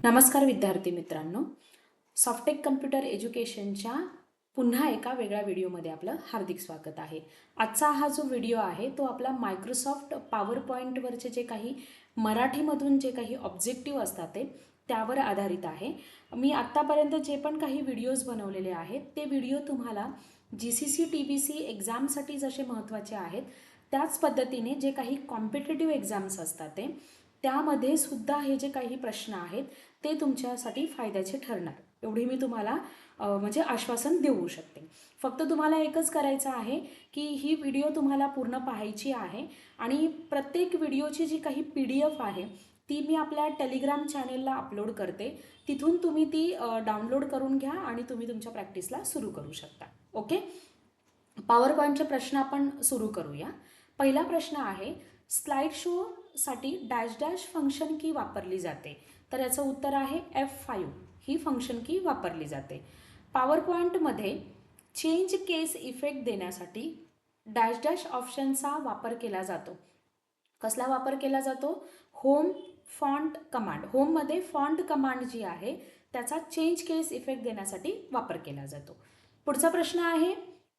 नमस्कार विद्यार्थी मित्रांनो. सॉफ्टेक कम्प्युटर एज्युकेशनच्या पुन्हा एका वेगळ्या व्हिडिओमध्ये आपलं हार्दिक स्वागत आहे. आजचा हा जो व्हिडिओ आहे तो आपला मायक्रोसॉफ्ट पॉवर पॉईंटवरचे जे काही मराठीमधून जे काही ऑब्जेक्टिव्ह असतात ते त्यावर आधारित आहे. मी आत्तापर्यंत जे पण काही व्हिडिओज बनवलेले आहेत ते व्हिडिओ तुम्हाला G C C T B C एक्झामसाठी जसे महत्त्वाचे आहेत त्याच पद्धतीने जे काही कॉम्पिटेटिव्ह एक्झाम्स असतात ते त्यामध्ये सुद्धा हे जे काही प्रश्न आहेत ते तुमच्यासाठी फायद्याचे ठरणार. एवढी मी तुम्हाला म्हणजे आश्वासन देऊ शकते. फक्त तुम्हाला एकच करायचं आहे की ही व्हिडिओ तुम्हाला पूर्ण पाहायची आहे आणि प्रत्येक व्हिडिओची जी काही पी डी एफ आहे ती मी आपल्या टेलिग्राम चॅनेलला अपलोड करते. तिथून तुम्ही ती डाउनलोड करून घ्या आणि तुम्ही तुमच्या प्रॅक्टिसला सुरू करू शकता. ओके? पॉवर पॉईंटचे प्रश्न आपण सुरू करूया. पहिला प्रश्न आहे स्लाइड साठी डॅश डॅश फंक्शन की वापरली जाते. तर याचं उत्तर आहे एफ फाईव्ह ही फंक्शन की वापरली जाते. पॉवर पॉईंटमध्ये चेंज केस इफेक्ट देण्यासाठी डॅश डॅश ऑप्शनचा वापर केला जातो. कसला वापर केला जातो? होम फॉन्ट कमांड होममध्ये फॉन्ट कमांड जी आहे त्याचा चेंज केस इफेक्ट देण्यासाठी वापर केला जातो. पुढचा प्रश्न आहे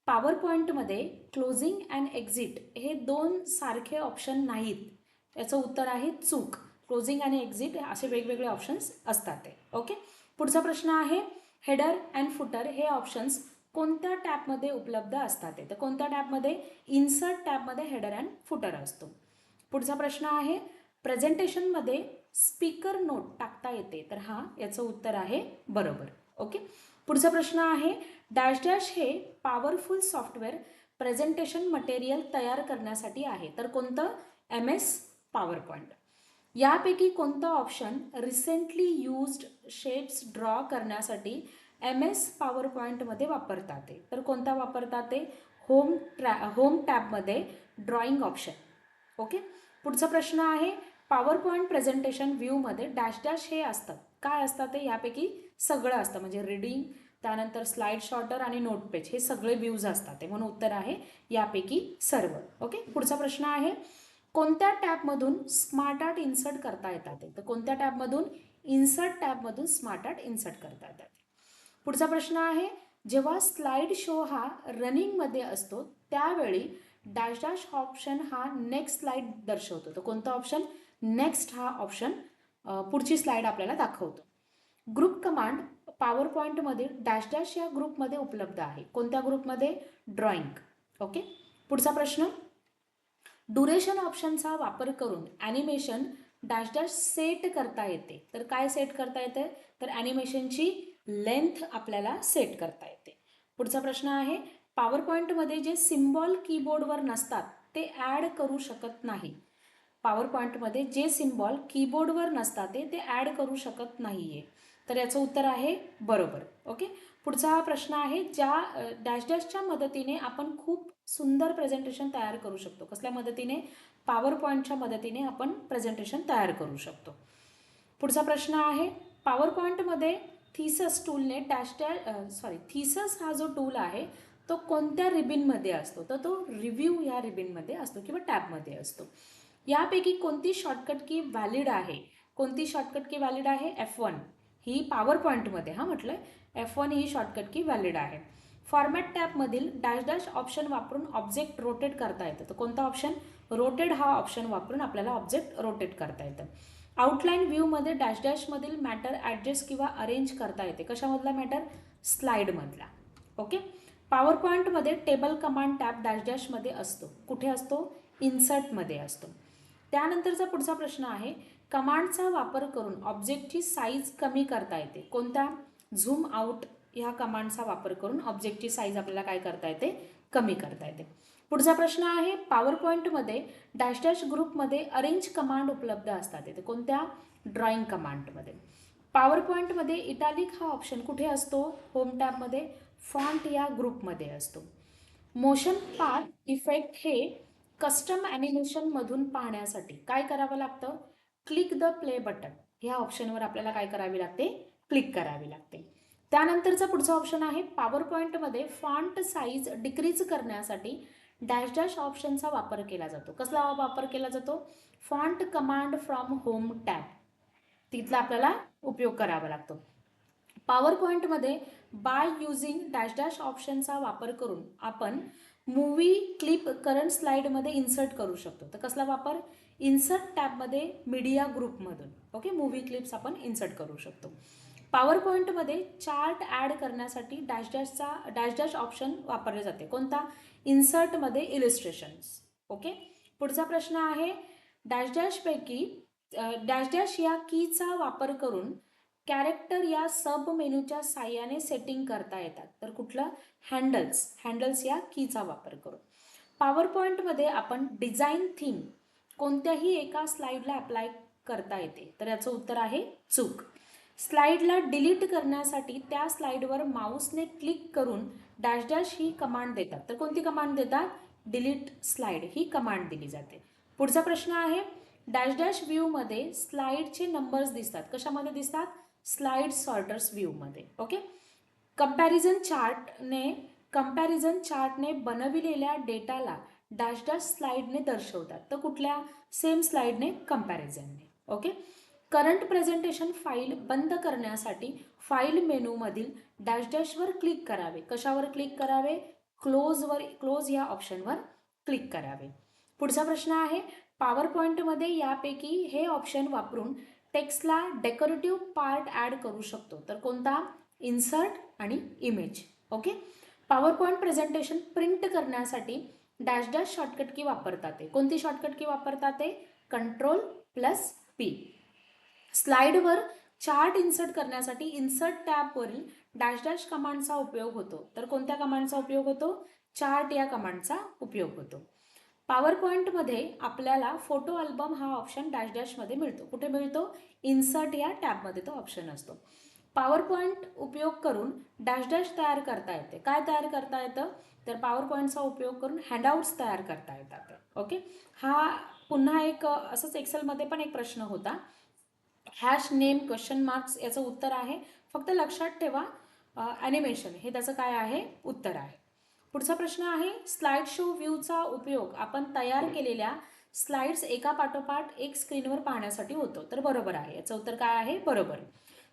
पॉवर पॉईंटमध्ये क्लोजिंग अँड एक्झिट हे दोन सारखे ऑप्शन नाहीत. याचं उत्तर आहे चूक. क्लोजिंग आणि एक्झिट असे वेगवेगळे ऑप्शन्स असतात ते. ओके पुढचा प्रश्न आहे हेडर अँड फुटर हे ऑप्शन्स कोणत्या टॅबमध्ये उपलब्ध असतात ते? तर कोणत्या टॅबमध्ये इन्सर्ट टॅबमध्ये हेडर अँड फुटर असतो. पुढचा प्रश्न आहे प्रेझेंटेशनमध्ये स्पीकर नोट टाकता येते. तर हा याचं उत्तर आहे बरोबर. ओके पुढचा प्रश्न आहे डॅश डॅश हे पॉवरफुल सॉफ्टवेअर प्रेझेंटेशन मटेरियल तयार करण्यासाठी आहे. तर कोणतं? एम एस पॉवर पॉईंट यापैकी कोणतं option recently used shapes draw करण्यासाठी एम एस पॉवर पॉईंटमध्ये वापरतात? ते तर कोणता वापरतात? ते होम ट्रॅ होम टॅबमध्ये ड्रॉइंग ऑप्शन ओके पुढचा प्रश्न आहे पॉवर पॉईंट प्रेझेंटेशन व्ह्यूमध्ये डॅश डॅश हे असतं. काय असतं? ते यापैकी सगळं असतं. म्हणजे रीडिंग त्यानंतर स्लाइड शॉर्टर आणि नोट पेज हे सगळे व्ह्यूज असतात. ते म्हणून उत्तर आहे यापैकी सर्व. ओके पुढचा प्रश्न आहे कोणत्या टॅबमधून स्मार्ट आर्ट इन्सर्ट करता येतात तर कोणत्या टॅबमधून इन्सर्ट टॅबमधून स्मार्ट आर्ट इन्सर्ट करता येतात. पुढचा प्रश्न आहे जेव्हा स्लाइड शो हा रनिंगमध्ये असतो त्यावेळी डॅश डॅश ऑप्शन हा नेक्स्ट स्लाइड दर्शवतो. तर कोणता ऑप्शन? नेक्स्ट हा ऑप्शन पुढची स्लाइड आपल्याला दाखवतो. ग्रुप कमांड पॉवर पॉईंटमध्ये डॅश डॅश या ग्रुपमध्ये उपलब्ध आहे. कोणत्या ग्रुपमध्ये ड्रॉइंग. ओके? पुढचा प्रश्न. ड्युरेशन ऑप्शनचा वापर करून ॲनिमेशन डॅश डॅश सेट करता येते. तर काय सेट करता येते? तर ॲनिमेशनची लेंथ आपल्याला सेट करता येते. पुढचा प्रश्न आहे पॉवर पॉईंटमध्ये जे सिम्बॉल कीबोर्डवर नसतात ते ॲड करू शकत नाही. पॉवर पॉईंटमध्ये जे सिम्बॉल कीबोर्डवर नसतात ते ते ॲड करू शकत नाही आहे तर याचं उत्तर आहे बरोबर. ओके? पुढचा हा प्रश्न आहे ज्या डॅश डॅशच्या मदतीने आपण खूप सुंदर प्रेझेंटेशन तयार करू शकतो. कसल्या मदतीने? पॉवर पॉईंटच्या मदतीने आपण प्रेझेंटेशन तयार करू शकतो. पुढचा प्रश्न आहे पॉवर पॉईंटमध्ये थिसस टूलने डॅश डॅश सॉरी थिसस हा जो टूल आहे तो कोणत्या रिबिनमध्ये असतो? तर तो रिव्ह्यू या रिबिनमध्ये असतो किंवा टॅबमध्ये असतो. यापैकी कोणती शॉर्टकट की व्हॅलिड आहे? कोणती शॉर्टकट की व्हॅलिड आहे? एफ वन ही पॉवर पॉईंटमध्ये हा म्हटलं आहे एफ वन ही शॉर्टकट की व्हॅलिड आहे. फॉर्मॅट टॅबमधील डॅश डॅश ऑप्शन वापरून ऑब्जेक्ट रोटेट करता येतं. तर कोणता ऑप्शन? रोटेड हा ऑप्शन वापरून आपल्याला ऑब्जेक्ट रोटेट करता येतं. आउटलाईन व्ह्यूमध्ये डॅश डॅशमधील मॅटर ॲडजस्ट किंवा अरेंज करता येते. कशामधला मॅटर? स्लाईडमधला ओके? पॉवर पॉईंटमध्ये टेबल कमांड टॅब डॅश डॅशमध्ये असतो. कुठे असतो? इन्सर्टमध्ये असतो. त्यानंतरचा पुढचा प्रश्न आहे कमांडचा वापर करून ऑब्जेक्टची साईज कमी करता येते. कोणत्या झूम आउट ह्या कमांडचा वापर करून ऑब्जेक्टची साईज आपल्याला काय करता येते? कमी करता येते. पुढचा प्रश्न आहे पॉवर पॉईंटमध्ये डॅश डॅश ग्रुपमध्ये अरेंज कमांड उपलब्ध असतात. येथे कोणत्या? ड्रॉइंग कमांडमध्ये पॉवर पॉईंटमध्ये इटालिक हा ऑप्शन कुठे असतो? होम टॅबमध्ये फॉन्ट या ग्रुपमध्ये असतो. मोशन पाथ इफेक्ट हे कस्टम ॲनिमेशनमधून पाहण्यासाठी काय करावं लागतं? क्लिक द प्ले बटन ह्या ऑप्शनवर आपल्याला काय करावी लागते? क्लिक करावी लागते. त्यानंतरचा पुढचा ऑप्शन आहे पॉवर पॉईंटमध्ये फॉन्ट साईज डिक्रीज करण्यासाठी डॅश डॅश ऑप्शनचा वापर केला जातो. कसला वापर केला जातो? Font command from home tab तिथला आपल्याला उपयोग करावा लागतो. पॉवर पॉईंटमध्ये बाय युझिंग डॅश डॅश ऑप्शनचा वापर करून आपण मूवी क्लिप करंट स्लाईडमध्ये इन्सर्ट करू शकतो. तर कसला वापर? इन्सर्ट टॅबमध्ये मीडिया ग्रुपमधून ओके मूवी क्लिप्स आपण इन्सर्ट करू शकतो. पॉवर पॉईंटमध्ये चार्ट ॲड करण्यासाठी डॅश डॅशचा डॅश डॅश ऑप्शन वापरले जाते. कोणता? इन्सर्टमध्ये इलिस्ट्रेशन्स. ओके? पुढचा प्रश्न आहे डॅश डॅशपैकी डॅश डॅश या कीचा वापर करून कॅरेक्टर या सब मेनूच्या साह्याने सेटिंग करता येतात. तर कुठलं? हँडल्स. हँडल्स या कीचा वापर करून. पॉवर पॉईंटमध्ये आपण डिझाईन थीम कोणत्याही एका स्लाईडला अप्लाय करता येते. तर याचं उत्तर आहे चूक. स्लाईडला डिलीट करण्यासाठी त्या स्लाईडवर माऊसने क्लिक करून डॅश डॅश ही कमांड देतात. तर कोणती कमांड देतात? डिलीट स्लाईड ही कमांड दिली जाते. पुढचा प्रश्न आहे डॅश डॅश व्ह्यूमध्ये स्लाईडचे नंबर्स दिसतात. कशामध्ये दिसतात? स्लाईड सॉर्टर्स व्ह्यूमध्ये. ओके? कंपॅरिझन चार्टने कंपॅरिझन चार्टने बनविलेल्या डेटाला डॅश डॅश स्लाईडने दर्शवतात. तर कुठल्या? सेम स्लाईडने कंपॅरिझनने. ओके? करंट प्रेझेंटेशन फाईल बंद करण्यासाठी फाईल मेनूमधील डॅश डॅशवर क्लिक करावे. कशावर क्लिक करावे? क्लोजवर क्लोज या ऑप्शनवर क्लिक करावे. पुढचा प्रश्न आहे पॉवर पॉईंटमध्ये यापैकी हे ऑप्शन वापरून टेक्स्टला डेकोरेटिव्ह पार्ट ॲड करू शकतो. तर कोणता? इन्सर्ट आणि image. Okay? Power point presentation print करण्यासाठी डॅश डॅश शॉर्टकट की वापरतात ते. कोणती शॉर्टकट की वापरतात ते? Control plus P. स्लाईडवर चार्ट इन्सर्ट करण्यासाठी इन्सर्ट टॅबवरील डॅश डॅश कमांडचा उपयोग होतो. तर कोणत्या कमांडचा उपयोग होतो? चार्ट या कमांडचा उपयोग होतो. पॉवर पॉईंटमध्ये आपल्याला फोटो अल्बम हा ऑप्शन डॅश डॅशमध्ये मिळतो. कुठे मिळतो? इन्सर्ट या टॅबमध्ये तो ऑप्शन असतो. पॉवर पॉईंट उपयोग करून डॅश डॅश तयार करता येते. काय तयार करता येतं? तर पॉवर पॉईंटचा उपयोग करून हँडआउट्स तयार करता येतात. ओके? हा पुन्हा एक असंच एक्सेलमध्ये पण एक प्रश्न होता. हॅश नेम क्वेश्चन मार्क्स याचं उत्तर आहे. फक्त लक्षात ठेवा ॲनिमेशन हे त्याचं काय आहे? उत्तर आहे. पुढचा प्रश्न आहे स्लाइड शो व्ह्यूचा उपयोग आपण तयार केलेल्या स्लाइड्स एका पाठोपाठ एक स्क्रीनवर पाहण्यासाठी होतो. तर बरोबर आहे. याचं उत्तर काय आहे? बरोबर.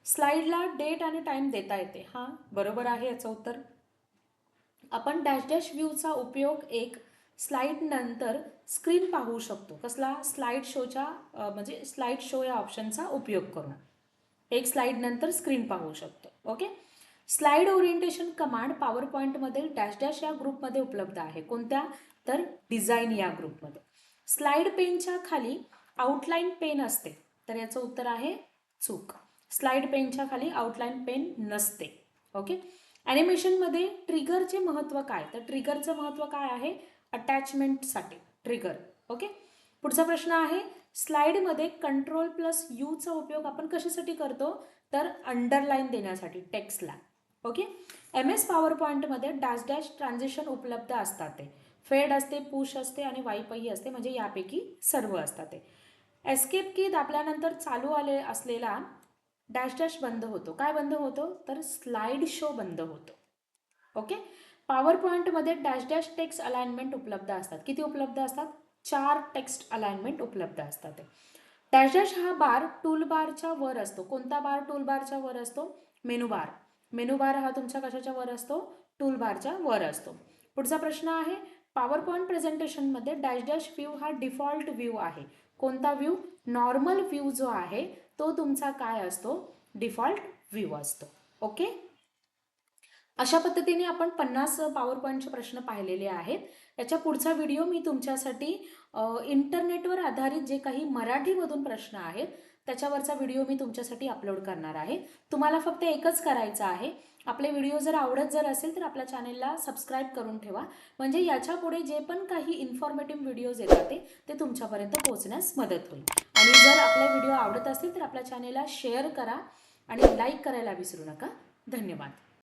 स्लाइडला डेट आणि टाईम देता येते. हां बरोबर आहे याचं उत्तर. आपण डॅश डॅश व्ह्यूचा उपयोग एक स्लाईड नंतर स्क्रीन पाहू शकतो. कसला? स्लाईड शोच्या म्हणजे स्लाईड शो या ऑप्शनचा उपयोग करून. एक स्लाईड नंतर स्क्रीन पाहू शकतो. Okay? Slide orientation command power पॉईंटमध्ये डॅश डॅश या ग्रुपमध्ये उपलब्ध आहे. कोणत्या? तर डिझाईन या ग्रुपमध्ये. स्लाईड पेनच्या खाली आउटलाईन पेन असते. तर याचं उत्तर आहे चूक. स्लाईड पेनच्या खाली आउटलाईन पेन नसते. ओके? ॲनिमेशनमध्ये ट्रिगरचे महत्त्व काय? तर ट्रिगरचं महत्त्व काय आहे? अटॅचमेंटसाठी ट्रिगर ओके पुढचा प्रश्न आहे स्लाईडमध्ये कंट्रोल प्लस यूचा उपयोग आपण कशासाठी करतो? तर अंडरलाईन देण्यासाठी टेक्स्टला ओके एम एस पॉवर पॉईंटमध्ये डॅश डॅश ट्रान्झिशन उपलब्ध असतात ते. फेड असते पुश असते आणि वाईपही असते म्हणजे यापैकी सर्व असतात ते. एस्केप की दाबल्यानंतर चालू आले असलेला डॅश डॅश बंद होतो. काय बंद होतो? तर स्लाईड शो बंद होतो. ओके पॉवर पॉईंटमध्ये डॅश डॅश टेक्स्ट अलाइनमेंट उपलब्ध असतात. किती उपलब्ध असतात? चार टेक्स्ट अलाइनमेंट उपलब्ध असतात. डॅश डॅश हा बार टूल बारच्या वर असतो. कोणता बार टूल बारच्या वर असतो? मेनू बार. मेनू बार हा तुमच्या कशाच्या वर असतो? टूल बारच्या वर असतो. पुढचा प्रश्न आहे पॉवर पॉईंट प्रेझेंटेशनमध्ये डॅश डॅश व्ह्यू हा डिफॉल्ट व्ह्यू आहे. कोणता व्ह्यू नॉर्मल व्ह्यू जो आहे तो तुमचा काय असतो? डिफॉल्ट व्ह्यू असतो. ओके अशा पद्धतीने आपण पन्नास पॉवर पॉईंटचे प्रश्न पाहिलेले आहेत. याच्या पुढचा व्हिडिओ मी तुमच्यासाठी इंटरनेटवर आधारित जे काही मराठीमधून प्रश्न आहेत त्याच्यावरचा व्हिडिओ मी तुमच्यासाठी अपलोड करणार आहे. तुम्हाला फक्त एकच करायचं आहे. आपले व्हिडिओ जर आवडत जर असेल तर आपल्या चॅनेलला सबस्क्राईब करून ठेवा. म्हणजे याच्यापुढे जे पण काही इन्फॉर्मेटिव्ह व्हिडिओज येतात ते ते तुमच्यापर्यंत पोहोचण्यास मदत होईल. आणि जर आपले व्हिडिओ आवडत असतील तर आपल्या चॅनेलला शेअर करा आणि लाईक करायला विसरू नका. धन्यवाद.